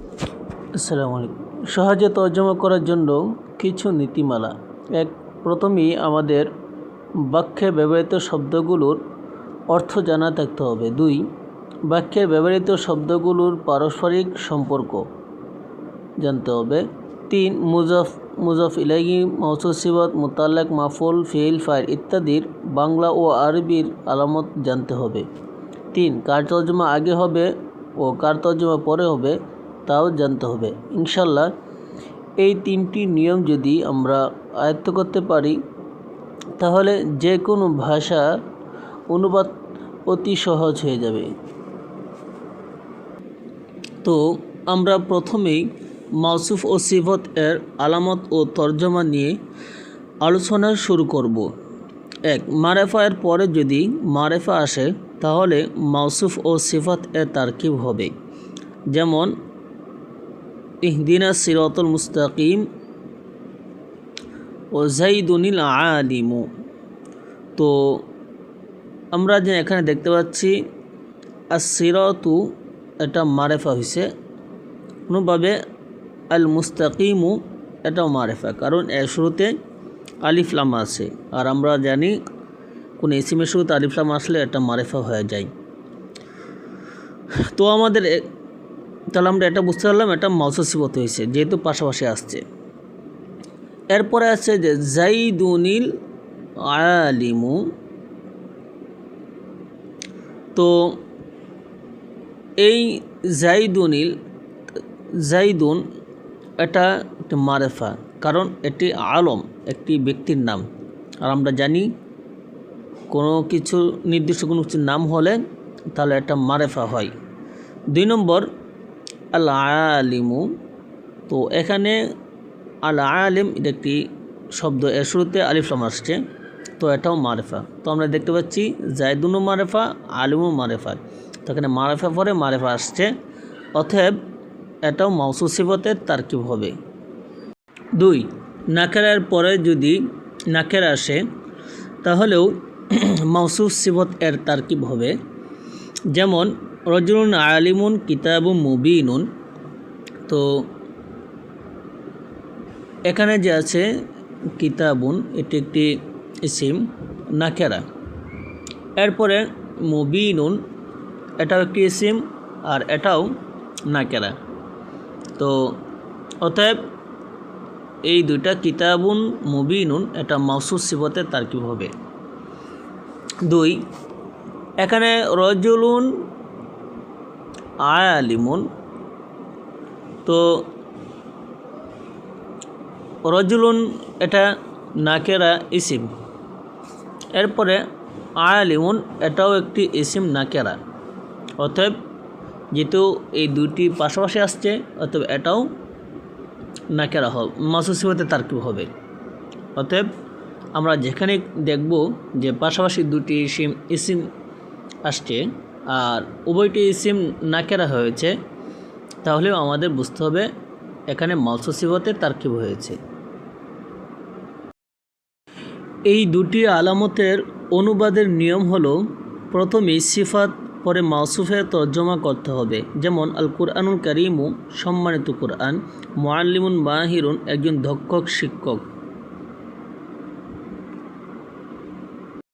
আসসালামু আলাইকুম। সহজে তর্জমা করার জন্য কিছু নীতিমালা। এক, প্রথমেই আমাদের বাক্যে ব্যবহৃত শব্দগুলোর অর্থ জানা থাকতে হবে। দুই, বাক্যে ব্যবহৃত শব্দগুলোর পারস্পরিক সম্পর্ক জানতে হবে। তিন, মুজফ মুজফ ইলাহি মৌসুসিবত মোতাল্লাক, মাফুল, ফেইল, ফাইল ইত্যাদির বাংলা ও আরবির আলামত জানতে হবে। তিন, কার তর্জমা আগে হবে ও কার তর্জমা পরে হবে তাও জানতে হবে। ইনশাল্লাহ এই তিনটি নিয়ম যদি আমরা আয়ত্ত করতে পারি, তাহলে যে কোনো ভাষা অনুবাদ অতি সহজ হয়ে যাবে। তো, আমরা প্রথমেই মাউসুফ ও সিফত এর আলামত ও তর্জমা নিয়ে আলোচনা শুরু করব। এক, মারেফা এর পরে যদি মারেফা আসে, তাহলে মাউসুফ ও সিফত এর তারকিব হবে। যেমন ইহদিনা সিরতুল মুস্তাকিম ও জাইদুনিল আলিমু তো আমরা যে এখানে দেখতে পাচ্ছি আর সিরতু এটা মারেফা হয়েছে কোনোভাবে আল মুস্তাকিমু এটাও মারেফা, কারণ এর শুরুতে আলিফলাম আছে। আর আমরা জানি কোন ইসিমের শুরুতে আলিফলাম আসলে এটা মারেফা হয়ে যায়। তো আমাদের তাহলে আমরা এটা বুঝতে পারলাম, এটা মাউসিবত হয়েছে, যেহেতু পাশাপাশি আসছে। এরপরে আছে যে, জাইদুনিল আলিমু। তো এই জাইদুনিল, জাইদুন এটা একটি মারেফা, কারণ এটি আলম, একটি ব্যক্তির নাম। আর আমরা জানি কোনো কিছু, নির্দিষ্ট কোনো কিছুর নাম হলে তাহলে এটা মারেফা হয়। দুই নম্বর আল আলিমু তো এখানে আল আলিম এটা একটি শব্দ, এর শুরুতে আলিফলাম আসছে, তো এটাও মারেফা। তো আমরা দেখতে পাচ্ছি জায়দুনও মারেফা, আলিমও মারেফা। তো এখানে মারেফা পরে মারেফা আসছে, অতএব এটাও মাউসুসিবতের তারকিব হবে। দুই, নাকেরার পরে যদি নাকের আসে, তাহলেও মাউসুফ সিবত এর তারকিব হবে। যেমন রজুলুন আলিমুন কিতাবু মুবিনুন। তো এখানে যে আছে কিতাবুন, এটি একটি ইসিম, নাকেরা। এরপরে মুবিনুন, এটাও একটি ইসিম আর এটাও নাকেরা। তো অতএব এই দুইটা কিতাবুন, মুবিনুন, এটা মাউসুস সিবতে তারকিব হবে। দুই, এখানে রজুলুন আলিমুন। তো রজুলুন এটা নাকেরা ইসিম। এরপরে আলিমুন এটাও একটি ইসিম নাকেরা। অতএব যেহেতু এই দুটি পাশাপাশি আসছে, অতএব এটাও নাকেরা হবে মাসুসিবতে তার্কিব হবে। অতএব আমরা যেখানে দেখব যে পাশাপাশি দুটি ইসিম ইসিম আসছে আর উভয়টি ইসিম নাকেরা হয়েছে, তাহলেও আমাদের বুঝতে হবে এখানে মালসুসিবতে তার্কিব হয়েছে। এই দুটি আলামতের অনুবাদের নিয়ম হলো প্রথমে সিফাত, পরে মাউসুফে তর্জমা করতে হবে। যেমন আল কুরআনুল করিমু সম্মানিত কুরআন মোয়াল্লিমুন মাহিরুন একজন ধক্ষক, শিক্ষক।